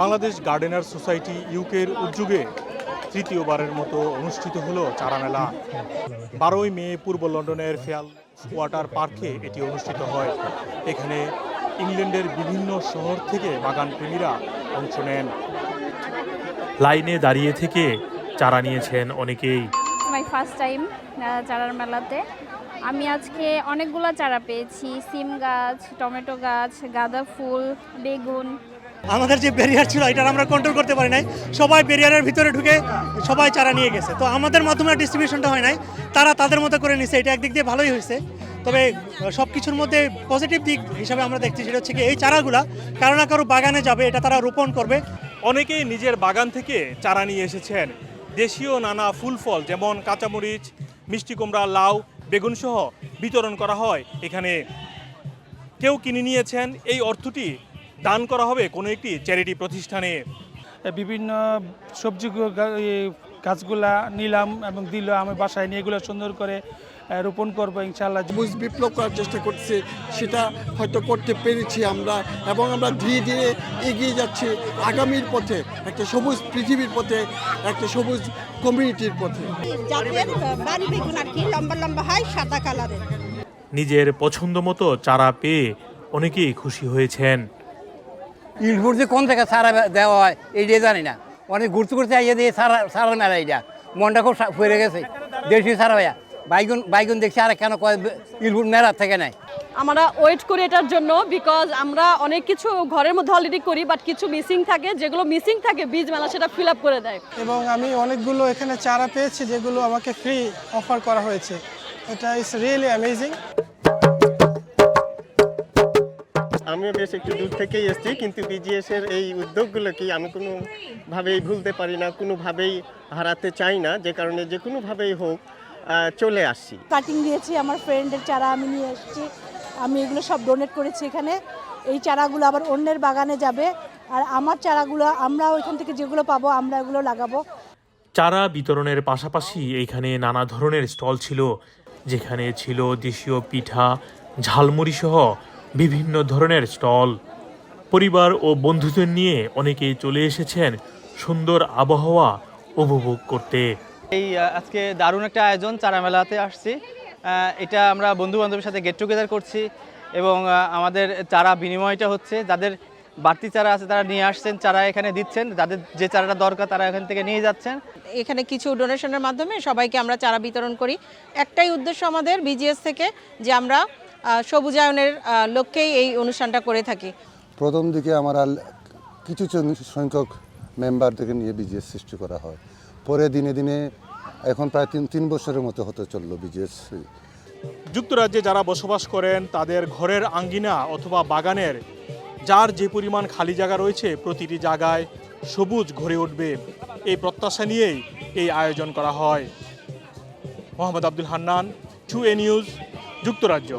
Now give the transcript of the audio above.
Bangladesh gardener society ইউকের উদ্যোগে তৃতীয়বারের মতো অনুষ্ঠিত হলো চারা মেলা বারোই মে পূর্ব লন্ডনের ফেয়াল ওয়াটার পার্কে এটি অনুষ্ঠিত হয়। এখানে ইংল্যান্ডের বিভিন্ন শহর থেকে বাগান প্রেমীরা অংশ নেন। লাইনে দাঁড়িয়ে থেকে চারা নিয়েছেন অনেকেই। ফার্স্ট টাইম চারার মেলাতে। আমি আজকে অনেকগুলো চারা পেয়েছি সিম গাছ টমেটো গাছ গাঁদা ফুল বেগুন। আমাদের যে ব্যারিয়ার ছিল এটা আমরা কন্ট্রোল করতে পারি নাই। সবাই ব্যারিয়ারের ভিতরে ঢুকে সবাই চারা নিয়ে গেছে। তো আমাদের মাধ্যমে ডিস্ট্রিবিউশনটা হয় নাই। তারা তাদের মতো করে নিছে। এটা একদিক দিয়ে ভালোই হয়েছে। তবে সব কিছুর মধ্যে পজিটিভ দিক হিসাবে আমরা দেখছি সেটা হচ্ছে কি এই চারাগুলা কারও না কারও বাগানে যাবে এটা তারা রোপণ করবে। অনেকেই নিজের বাগান থেকে চারা নিয়ে এসেছেন। দেশীয় নানা ফুল ফল যেমন কাঁচামরিচ মিষ্টি কুমড়া লাউ বেগুন সহ বিতরণ করা হয়। এখানে কেউ কিনে নিয়েছেন, এই অর্থটি দান করা হবে কোনো একটি চ্যারিটি প্রতিষ্ঠানে। বিভিন্ন সবজি গাছগুলা নিলাম এবং দিল আমি বাসায় নিয়ে এগুলো সুন্দর করে রোপণ করব ইনশাল্লাহ সবুজ বিপ্লব করার চেষ্টা করছে সেটা হয়তো করতে পেরেছি আমরা এবং আমরা ধীরে ধীরে এগিয়ে যাচ্ছি আগামীর পথে একটা সবুজ পৃথিবীর পথে একটা সবুজ কমিউনিটির পথে। বাড়ি বেগুন আর কি লম্বা লম্বা হয় সাদা কালারের। নিজের পছন্দ মতো চারা পেয়ে অনেকেই খুশি হয়েছেন। ইলপুর যে কোন থেকে সারা দেওয়া হয় এইটাই জানি না। অনেক ঘুরতে ঘুরতে আইয়া দিয়ে সারা সারা মেলা এইটা। মনটা খুব ফুরে গেছে। দেশি সারা ভাইয়া। বাইগুন বাইগুন দেখছি আর কেন কয় ইলপুর মেলার থেকে নাই? আমরা ওয়েট করি এটার জন্য বিকজ আমরা অনেক কিছু ঘরের মধ্যে অলরেডি করি বাট কিছু মিসিং থাকে। যেগুলো মিসিং থাকে বীজ মেলা সেটা ফিল আপ করে দেয়। এবং আমি অনেকগুলো এখানে চারা পেয়েছি যেগুলো আমাকে ফ্রি অফার করা হয়েছে। এটা ইজ রিয়েলি অ্যামেজিং আমি বেশ একটু দূর থেকেই এসেছি কিন্তু বিজিএস এর এই উদ্যোগগুলোকে আমি কোনোভাবেই ভুলতে পারি না কোনোভাবেই হারাতে চাই না যে কারণে যে কোনোভাবেই হোক চলে আসছি। কাটিং দিয়েছি আমার ফ্রেন্ডের চারা আমি নিয়ে এসেছি। আমি এগুলো সব ডোনেট করেছি এখানে। এই চারাগুলো আবার অন্যের বাগানে যাবে। আর আমার চারাগুলো আমরা ওইখান থেকে যেগুলো পাবো আমরা এগুলো লাগাবো। চারা বিতরণের পাশাপাশি এইখানে নানা ধরনের স্টল ছিল যেখানে ছিল দেশীয় পিঠা ঝালমুড়ি সহ বিভিন্ন ধরনের স্টল। পরিবার ও বন্ধুদের নিয়ে অনেকেই চলে এসেছেন সুন্দর আবহাওয়া উপভোগ করতে। এই আজকে দারুণ একটা আয়োজন চারা মেলাতে আসছি এটা আমরা বন্ধু বান্ধবের সাথে গেট টুগেদার করছি এবং আমাদের চারা বিনিময়টা হচ্ছে যাদের বাড়তি চারা আছে তারা নিয়ে আসছেন চারা এখানে দিচ্ছেন যাদের যে চারাটা দরকার তারা এখান থেকে নিয়ে যাচ্ছেন। এখানে কিছু ডোনেশনের মাধ্যমে সবাইকে আমরা চারা বিতরণ করি। একটাই উদ্দেশ্য আমাদের বিজিএস থেকে যে আমরা সবুজায়নের লক্ষ্যেই এই অনুষ্ঠানটা করে থাকি। প্রথম দিকে আমরা কিছু সংখ্যক মেম্বারদেরকে নিয়ে বিজিএস সৃষ্টি করা হয়। পরে দিনে দিনে এখন প্রায় তিন তিন বছরের মতো হতে চলল বিজিএস যুক্তরাজ্যে যারা বসবাস করেন, তাদের ঘরের আঙ্গিনা অথবা বাগানের যার যে পরিমাণ খালি জায়গা রয়েছে, প্রতিটি জায়গায় সবুজ ঘরে উঠবে। এই প্রত্যাশা নিয়েই এই আয়োজন করা হয়। Mohammad Abdul Hannan, two A news, যুক্তরাজ্য।